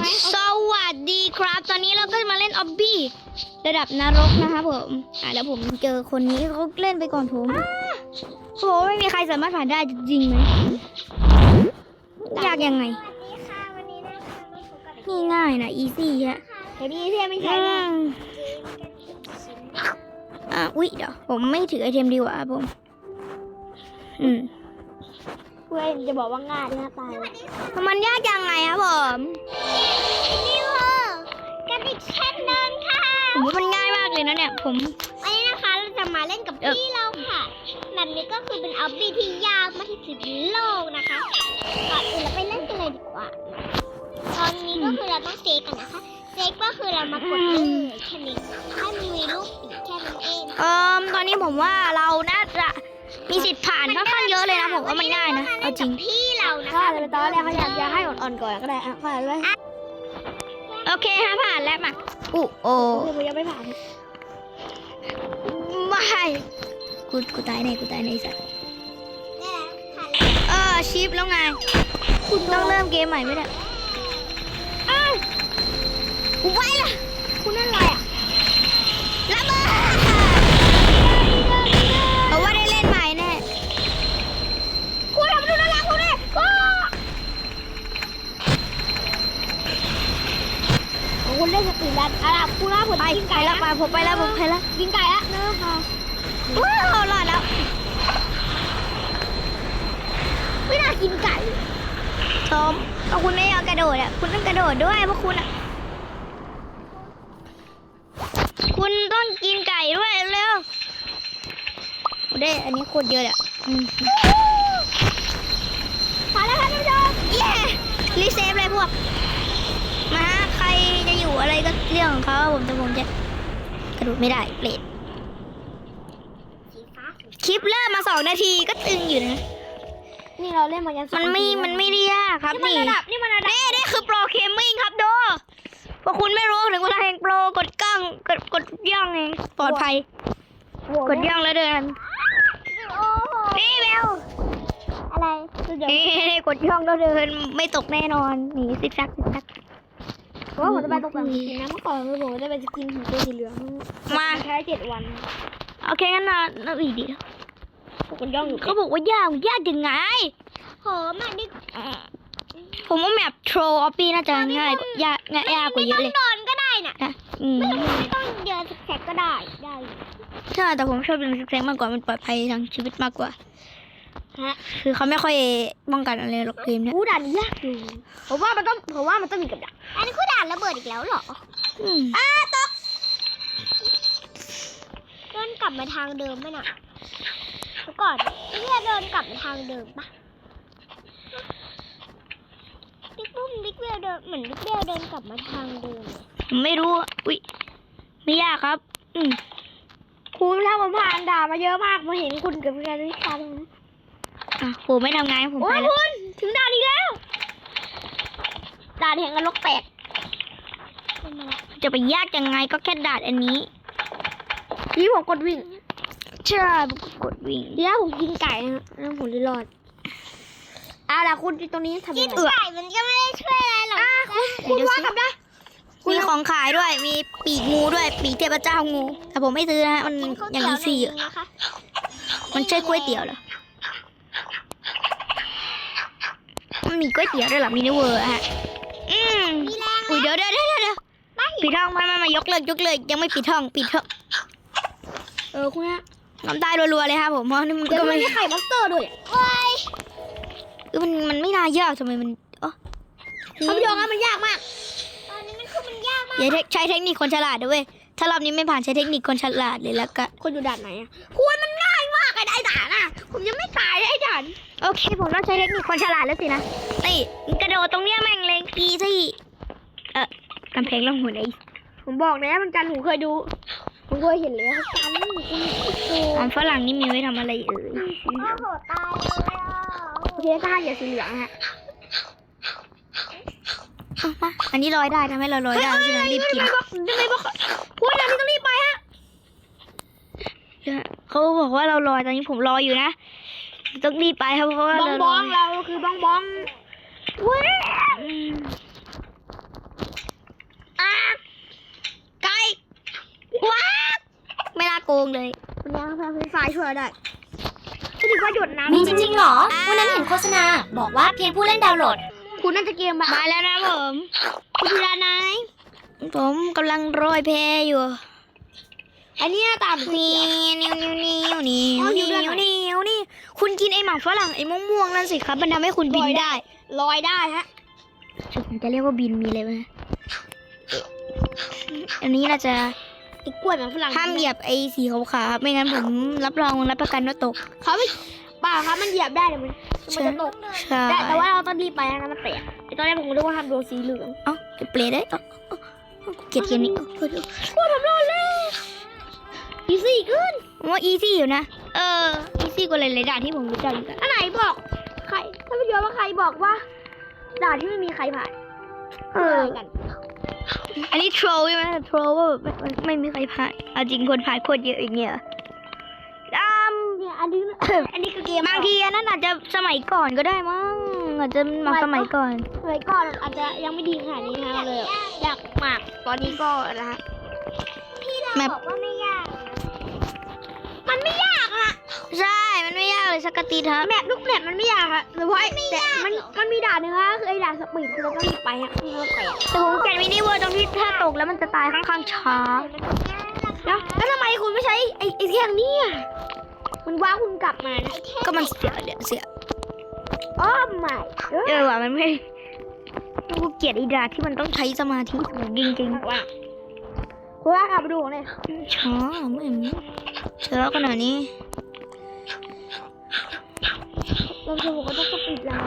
ไหมสวัสดีครับ ตอนนี้เราก็มาเล่นออบบี้ระดับนรกนะคะผม อะแล้วผมเจอคนนี้เขาเล่นไปก่อนผมโอ้ไม่มีใครสามารถผ่านได้จริงไหมยากยังไงสวัสดีค่ะวันนี้นะคะมาพบกับนี่ง่ายนะอีซี่ฮะเดี๋ยวนี้เพี่ไม่ใช่อืนะมอะอุ๊ยเดี๋ยวผมไม่ถือไอเทมดีกว่าครับผม อืม เพื่อนจะบอกว่าง่ายนะตายมันยากยังไงครับผมนิวกันอีกเช่นเดิมค่ะผมว่ามันง่ายมากเลยนะเนี่ยผมวันนี้นะคะเราจะมาเล่นกับเอ่อพี่เราค่ะแบบนี้ก็คือเป็นออบบี้ที่ยากมากที่สุดในโลกนะคะก่อนอื่นเราไปเล่นกันเลยดีกว่า ตอนนี้ก็คือเราต้องเซฟกันนะคะเซฟก็คือเรามากดเลยแค่นี้ให้มันมีรูปปีกแค่นั้นเองเอ่อตอนนี้ผมว่าเราน่าจะ มีสิทธิ์ผ่านค่อนข้างเยอะเลยนะผมว่ามันง่ายนะเอาจริงพี่เรานะก็คะเลยตอนแรกเขาอยากจะให้อ่อนๆก่อนก็ได้อะผ่านเลยโอเคฮะผ่านแล้วมาอู้โอคือมันยังไม่ผ่านไม่กูกูตายแน่กูตายแน่ไอ้สัสนี่แหละผ่านเออชิปแล้วไงคุณต้องเริ่มเกมใหม่ไม่ได้อ้าวกูไปละคุณนั่นอะไรอะระ กินไก่แล้วนะคะว้าวรอดแล้ว ไม่น่ากินไก่ชมเอาคุณไม่ยอมกระโดดอะ คุณต้องกระโดดด้วยเพราะคุณอะ คุณต้องกินไก่ด้วยเร็วโอ้ได้ อันนี้โคตรเยอะเลยอะผ่านแล้วค่ะท่านผู้ชมเย้รีเซฟเลยพวก มาใครจะอยู่อะไรก็เรื่องของเขาผมแต่ผมจะ กระโดดไม่ได้เปรตสีฟ้าคลิปเริ่มมาสองนาทีก็ตึงอยู่นะนี่เราเล่นมายันมันไม่มันไม่ได้ยากครับนี่มันนี่ระดับนี่มันระดับนี่นี่คือโปรเคมมิ่งครับโดพวกคุณไม่รู้ถึงเวลาแห่งโปรกดกล้องกดกดย่องเองปลอดภัย กดย่องแล้วเดินโอ้โหนี่เบลอะไรนี่กดย่องแล้วเดินไม่ตกแน่นอนหนีซิกซักซิกซัก เพราะว่าผมจะไปตกแต่งกินนะเมื่อก่อนคือผมจะไปสกินของตัวสีเหลืองมาใช้เจ็ดวันโอเคงั้นนะนับอีกดีผมย่องอยู่เขาบอกว่ายากยากยังไงโหมันนี่ผมว่าแมปโทรออปปี้น่าจะง่ายกว่ายากง่ายยากกว่าเยอะเลยไม่ต้องโดนก็ได้น่ะนะอืมไม่ต้องไม่ต้องเดินแสกก็ได้ได้อยู่ใช่แต่ผมชอบเล่นซิกแซกมากกว่ามันปลอดภัยทางชีวิตมากกว่า ฮะคือเขาไม่ค่อยป้องกันอะไรหรอกเกมเนี้ยอู้ด่านนี้ยากอยู่ผมว่ามันต้องผมว่ามันต้องมีกับดักอันนี้คือด่านระเบิดอีกแล้วเหรออืมอ้าตกเดินกลับมาทางเดิมไหมน่ะเดี๋ยวก่อนนี่จะเดินกลับมาทางเดิมปะบิ๊กบุ้มบิ๊กเบลเดินเหมือนบิ๊กเบลเดินกลับมาทางเดิมเลยผมไม่รู้อะอุ้ยไม่ยากครับ อืมคุณถ้าผมผ่านด่านมาเยอะมากมาเห็นคุณกับการวิชาตรงนั้น อะผมไม่ทำงานผมโอ้ไปยแล้วคุณถึงด่านอีกแล้วด่านแห่งนรกแตกเป็นมาละจะไปยากยังไงก็แค่ด่านอันนี้พี่ผมกดวิ่งใช่กดวิ่งเดี๋ยวผมกินไก่นะฮะแล้วผมจะรอดเอาล่ะคุณตรงนี้ทำกิยันงไงไก่มันก็ไม่ได้ช่วยอะไรหรอกนะคุณว่าทำได้ มีของขายด้วย มีปีกงูด้วย ปีกเทพเจ้างู แต่ผมไม่ซื้อนะฮะมันกินข้าวอย่างเตี๋ยวนี้สี่หนึ่งนะคะมันใช่ก๋วยเตี๋ยวเหรอ มันมีก๋วยเตี๋ยวด้วยเหรอมินิเวอร์อะฮะ อืมมีแรงอุ้ยเดี๋ยวเดี๋ยวเดี๋ยวเดี๋ยวปิดห้องไม่ไม่ไม่ยกเลิกยกเลิกยังไม่ปิดห้องปิดเถอะเออคุณฮะน้ำตารัวๆเลยครับผมเพราะนี่มันเดี๋ยวก็มัไม่นมีไข่บัสเตอร์ด้วยโอ้ยเออมันมันไม่น่ายากทำไมมันอ๋อท่านผู้ชมครับมันยากมาก ตอนนี้มันคือมันยากมากอย่าเทใช้เทคนิคคนฉลาดด้วยเวยถ้ารอบนี้ไม่ผ่านใช้เทคนิคคนฉลาดเลยแล้วก็ คนอยู่ด่านไหนอะคุณมัน ผมยังไม่ตายเลยไอ้ด่านโอเค ผมต้องใช้เทคนิคคนฉลาดแล้วสินะนี่กระโดดตรงเนี้ยแม่งเลยอีที่เออกำแพงล่องหัวไอ้ผมบอกแล้วมันกันผมเคยดูผมเคยเห็นแล้วเขากันคุณดูของฝรั่งนี่มีไว้ทำอะไรเอ่ยโอ้โหตายเลยอะโอเคถ้าอย่าสีเหลืองฮะเอามาอันนี้ลอยได้ทำให้เราลอยได้เพราะฉะนั้นรีบกินยังไงบอกคุณอันนี้ต้องรีบไปฮะ เขาบอกว่าเราลอยตอนนี้ผมรออยู่นะต้องรีบไปครับเพราะว่าบ้องบ้องเราคือบ้องบ้องเว้ยอะไก่ว้าไม่น่าโกงเลยยังพาไฟฟ้าช่วยได้ถึงว่าหยดน้ำมีจริงๆหรอวันนั้นเห็นโฆษณาบอกว่าเพียงผู้เล่นดาวน์โหลด คุณน่าจะเกมมาแล้วนะผมคุณธีรานายผมกำลังโอยแพอยู่ อันเนี้ยตามนี่นิ้วนิ้วนิ้วนิ้วอ๋อนิ้นิ้ววด้วยนิ้วนี่คุณกินไอ้หมากฝรั่งไอ้ม่วงๆนั่นสิครับ มันทำให้คุณบินได้ลอยได้ฮะผมจะเรียกว่าบินมีอะไรไหมอันนี้เราจะไอ้กล้วยมันฝรั่งห้ามเหยียบไอ้สีขาวๆครับไม่งั้นผมรับรองรับประกันว่าตกเขาไม่ป่าครับมันเหยียบได้เดี๋ยวมันมันจะตกใช่แต่แต่ว่าเราต้องรีบไปนะมันแตกไอ้ตอนแรกผมนึกว่าทำโดนสีเหลืองเอ้าจะเปลี่ยนได้เอ้าเอ้าเอ้าเกลียดเกมนี้เอ้าเอ้าเอ้าโอ้ทำรอดแล้ว อีซี่ขึ้นผมว่าอีซี่อยู่นะ เออ อีซี่กว่าหลายๆด่านที่ผมรู้จักอีกอะอันไหนบอก ใครถ้าไม่ยอมว่าใครบอกว่าด่านที่ไม่มีใครผ่านเอออะไรกันอันนี้โทรใช่ไหมโทรว่าแบบไม่ไม่มีใครผ่านเอาจริงคนผ่านโคตรเยอะอย่างเงี้ยอืมเนี่ยอันนี้ อันนี้คือเกมบางทีอันนั้นอาจจะสมัยก่อนก็ได้มั้งอาจจะมาสมัยก่อน สมัยก่อนอาจจะยังไม่ดีขนาดนี้นะเลย อยากมากตอนนี้ก็นะฮะแมปบอกว่าไม่ สักกะตีทับแมปลูกแมปมันไม่ยากอะหรือว่าแต่มันมันมีด่านหนึงอะคือไอ้ด่านสปีดคือเราต้องรีบไปฮะคือเราแตกแต่ผมแกะมินิเวอร์ตรงที่ถ้าตกแล้วมันจะตายค่อนข้างช้าแล้วแล้วทำไมคุณไม่ใช้ไอ้ไอ้เที่ยงนี้อะมันว่าคุณกลับมานะก็มันเสียเดี๋ยวเสียอ้อไม่เออว่ะมันไม่กูเกลียดไอีดาที่มันต้องใช้สมาธิสูงจริงว่าคุณว่ากลับมาดูของเนี่ยๆช้าไม่เห็นช้าขนาดนี้ เราจะบอกว่าต้องสปีดแล้ว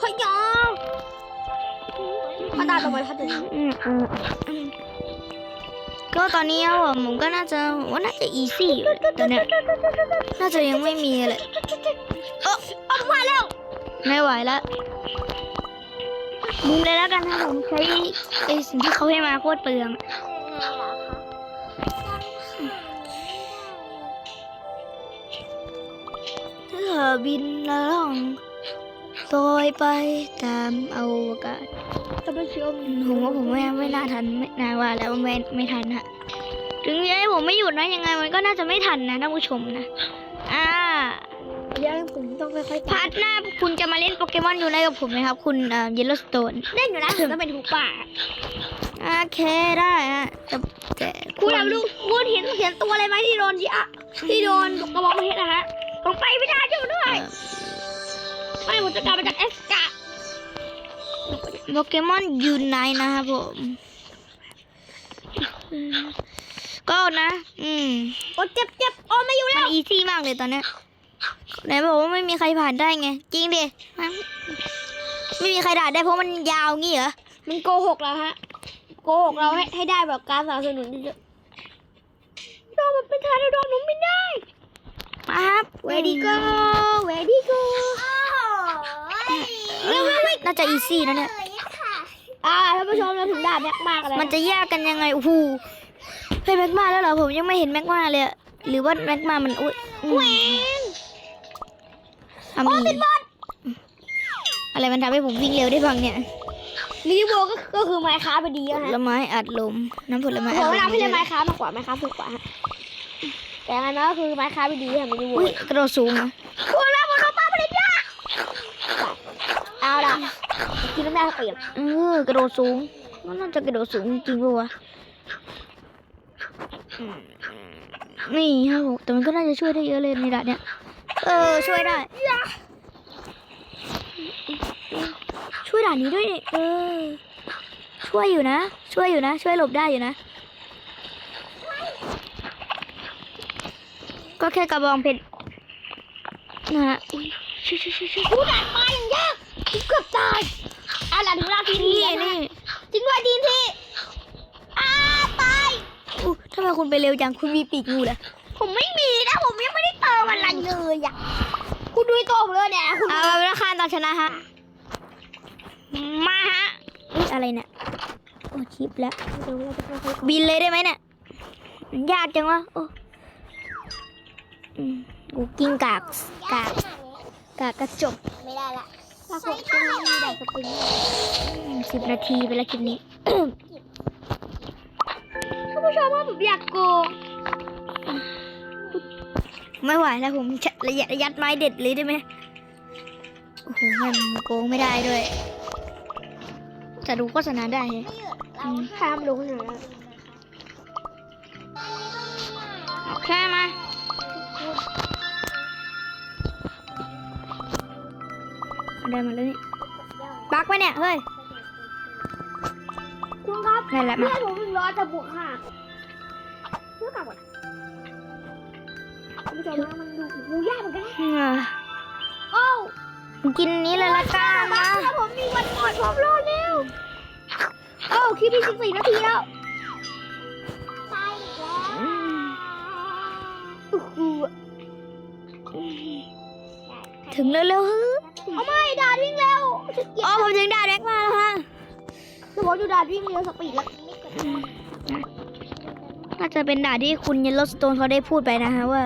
เฮ้ยยอมมาตาต่อไปพัดถึงอืมอืมอืมก็ตอนนี้ครับผมผมก็น่าจะผมว่าน่าจะอีซี่อยู่แหละตอนเนี้ยน่าจะยังไม่มีเลยเออเอามาแล้วไม่ไหวแล้วมุมเลยแล้วกันนะผมใช้ไอสิ่งที่เขาให้มาโคตรเปลือง อบินละล่องลอยไปตามอวกาศจะไปเชื่อมผมว่าผมไม่ไม่น่าทันไม่น่าว่าแล้วไม่ไม่ทันฮะถึงจะให้ผมไม่หยุดนะยังไงมันก็น่าจะไม่ทันนะท่านผู้ชมนะอ่าเดี๋ยวผมต้องค่อยๆพาร์ทหน้าคุณจะมาเล่นโปเกมอนอยู่ในกับผมไหมครับ คุณเยลโลสโตนเล่นอยู่นะผมต้องเป็นถูกป่าโอเคได้ฮะแต่แต่คุณอยากดูคุณเห็นเห็นตัวอะไรไหมที่โดนที่อะที่โดนกระบอกเพชรนะฮะผม ไปไม่ได้อยู่ด้วย ไม่ผมจะกลับมาจากเอสกาโปเกมอนยูไนนะครับผม ก็นะ อืมโอ้เจ็บเจ็บโอ้ไม่อยู่มัแล้นวอีซี่มากเลยตอนเนี้ยไหนบอกว่าไม่มีใครผ่านได้ไง จริงดิมันไม่มีใครด่าได้เพราะมันยาวงี้เหรอ มันโกหกเราฮะ โกหกเราให้ให้ได้แบบการสนับสนุนเยอะๆโดนมันเป็นทาราโดนหนูไม่ได้มา ครับ Where d go Where d go เร็วน่าจะอีซี่นะเนี่ยอ่าท่านผู้ชมเราถึงด่านแม็กมากแล้วมันจะแยกกันยังไงโอ้โหเฮ้ยแม็กมาแล้วเหรอผมยังไม่เห็นแม็กมาเลยอะหรือว่าแม็กมามันอุ้ยอืมอะมีอะไรมันทำให้ผมวิ่งเร็วได้บ้างเนี่ยมินิโบก็ก็คือไมค์ค้าพอดีผอะลฮะไม้อัดลมน้ำผลไม้ผอัดมลมว่าเราไม่เล่นไมค์ค้ามากกว่าไมค์ค้าถูกกว่าฮะ แต่ยังไงมันก็คือไมค์ค้าพอดีอะมินิโบอุ้ยกระโดดสูงนะคุณแล้วมันโดนป้าผลิตยาเอาล่ะกินน้ำแม่เปลี่ยนเออกระโดดสูงมันน่าจะกระโดดสูงจริงปะวะอืมนี่ครับผมแต่มันก็น่าจะช่วยได้เยอะเลยในด่านเนี้ยเออช่วยได้ ช่วยด่านนี้ด้วยนี่เออช่วยอยู่นะ ช่วยอยู่นะ ช่วยหลบได้อยู่นะ ก็แค่กระบองเพชรนะฮะอุ้ยช่วยช่วยช่วยช่วยกูด่านมาอย่างยากกูเกือบตายเอาล่ะถึงเวลาทีทีนี่แล้วนะนี่จริงด้วยทีทีอ้าตายอู้ทำไมคุณไปเร็วจังคุณมีปีกงูเหรอผมไม่มีนะผมยังไม่ได้เติมอะไรเลยอะคุณดูไอ้ตัวผมเลยเนี่ยคุณเอาเป็นราคาตอนชนะฮะมาฮะอุ้ยอะไรเนี่ยโอ้ชิปแล้วบินเลยได้ไหมเนี่ยยากจังวะโอ้อืม กูกิ้งกากกากกากกระจกไม่ได้ละถ้าผมคุณไม่มีแบบสปริงสิบนาทีไปแล้วคลิปนี้ท่านผู้ชมว่าผมอยากโกงไม่ไหวแล้วผมจะระยะยัดไม้เด็ดเลยได้ไหมโอ้โหมันโกงไม่ได้ด้วยจะดูโฆษณาได้ไงเราห้ามรู้นะเอาแค่มา ได้มาแล้วนี่บักไปเนี่ย เฮ้ย คุณครับนั่นแหละเพื่มาอนผมถึงร้อยจะบวกหักเพื่อกลับก่อนคุณผู้ชมนะมันดูดูยากเหมือนกันนะอ่าโอ้ากินอันนี้เลยละกันบ้านะแล้วผมมีวันหมดผมรอดแล้วโอ้าคลิปมีสิบสี่นาทีแล้วตายอีกแล้วอื้อหือ ถึงเร็วๆเฮ้ยเอาไม่ด่าวิ่งเร็วฉันเกลียอ๋อดผมถึงด่าแร็กมาแล้วฮะคือผมดูด่าวิ่งเร็วสปีดแล้วน่าจะเป็นด่าที่คุณเยลโลสโตนเขาได้พูดไปนะฮะว่า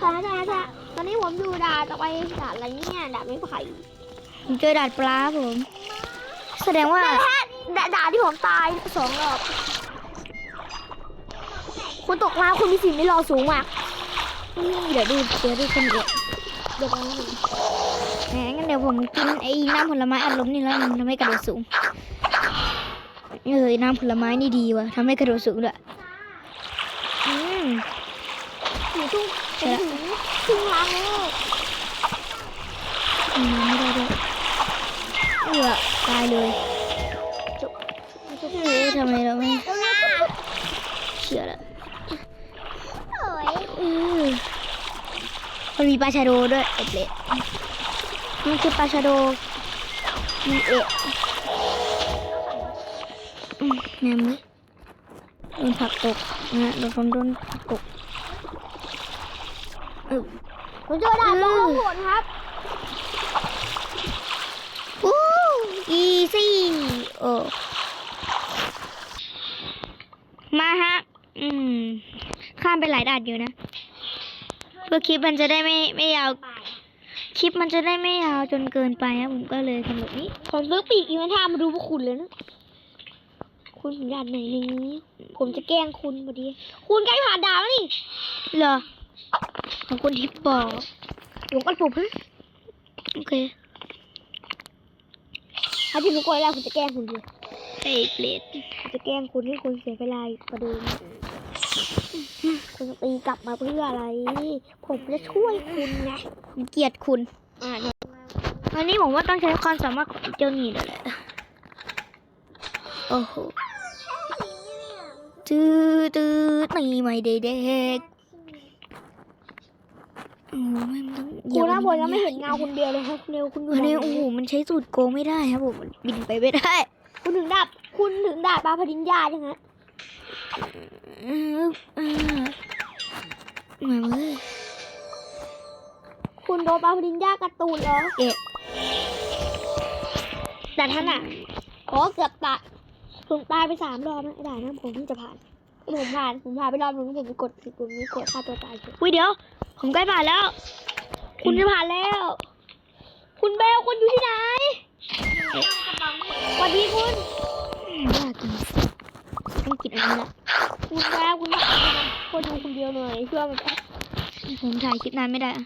ค่ะค่ะค่ะตอนนี้ผมดูด่าต่อไปด่าอะไรเนี่ยด่าไม่ไผ่ผมเจอดาดปลาครับผม แสดงว่าด่าด่าที่ผมตายสองรอบคุณตกมาคุณมีสิ่งไม่รอสูงมาก เดี๋ยวดูเดี๋ยวดูคนเดียวเดี๋ยวก่อนนะแหมงั้นเดี๋ยวผมกินไอ้น้ำผลไม้อัดลมนี่แล้วมันทำให้กระโดดสูงเออน้ำผลไม้นี่ดีว่ะทำให้กระโดดสูงด้วยอืมอยู่ทุ่งผมถึงทุ่งล้างแล้วอืมไม่ได้ด้วยเออตายเลยเอ๊ะทำไมเราไม่เชื่อละ มันมีปลาชาโดด้วยเอ็ดเล็ดมันคือปลาชาโดมีเอะอืมแหนมเลยโดนผักตกนะโดนคนโดนผักตกเออผมเจอด่าตัวข้าวโพดครับอู้อีซี่โอ้มาฮะ อืม ข้ามไปหลายด่านอยู่นะเพื่อคลิปมันจะได้ไม่ไม่ยาว คลิปมันจะได้ไม่ยาวจนเกินไปครับผมก็เลยทำแบบนี้ ผมซื้อปีกอีเวนท่ามาดูพวกคุณเลยนะ คุณด่านไหนนี้ผมจะแกล้งคุณพอดี คุณใกล้ผ่านด่านแล้วนี่ เหรอ ของคุณทิปบอกหลวงกันปุบนะโอเค ถ้าที่ผมกดแล้วผมจะแกล้งคุณเลยไอ้เปลดผมจะแกล้งคุณให้คุณเสียเวลาอีกประเดิม คุณจะตีกลับมาเพื่ออะไร ผมจะช่วยคุณไงผมเกลียดคุณ อ่าอันนี้ผมว่าต้องใช้ความสามารถของเจ้าหนี่แล้วแหละโอ้โหตื้อตื้อตีไม่ได้เด็กโอ้ไม่มันต้องเหยีคุยณบนะนผมยังไม่เห็นเงาคุณเดียวเลยครับคุณเร็วคุณดูอันนี้ด่านโอ้ไหโหมันใช้สูตรโกงไม่ได้ครับผมมันบินไปไม่ได้ คุณถึงดาบคุณถึงดาบปลาพดินยายังไงเออเออ มาเว้ยคุณโดนปลาพดินยาการะตูนแล้วเอะแต่ท่านอะขอเกือบตายผมตายไปสามรอบนะได้นะผมเพิ่งจะผ่าน ผมผ่าน ผมผ่านไปรอบนึงผมไปกดผิดปุ่มนี้กดฆ่าตัวตายเฉยอุ้ยเดี๋ยว ผมใกล้ผ่านแล้ว คุณจะผ่านแล้ว คุณเบลคุณอยู่ที่ไหนสวัสดีคุณ ต้องกินอันนี้ละคุณแม่คุณผ่านแล้วคนดูคนเดียวหน่อยเชื่อมันผมถ่ายคลิปนานไม่ได้อะ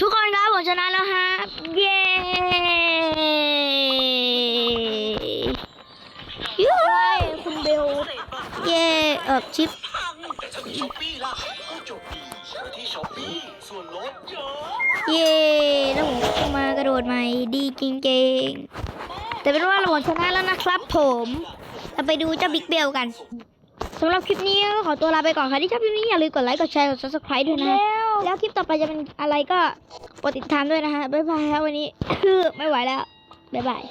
ทุกคนครับผมชนะแล้วฮะ เย้ยูใช่คุณเบล เย้เออชิปแต่ถ้ามีช้อปปี้ล่ะก็จบดีซื้อที่ช้อปปี้ส่วนลดเยอะเย้แล้วผมก็มากระโดดใหม่ดีจริงๆ แต่เป็นว่าเราชนะแล้วนะครับผม เราไปดูเจ้าบิ๊กเบลกันสำหรับคลิปนี้ก็ขอตัวลาไปก่อนค่ะที่ชอบคลิปนี้อย่าลืมกดไลค์กดแชร์กด subscribe ด้วยนะ แล้วคลิปต่อไปจะเป็นอะไรก็โปรดติดตามด้วยนะฮะบ๊ายบายครับวันนี้ไม่ไหวแล้วบ๊ายบาย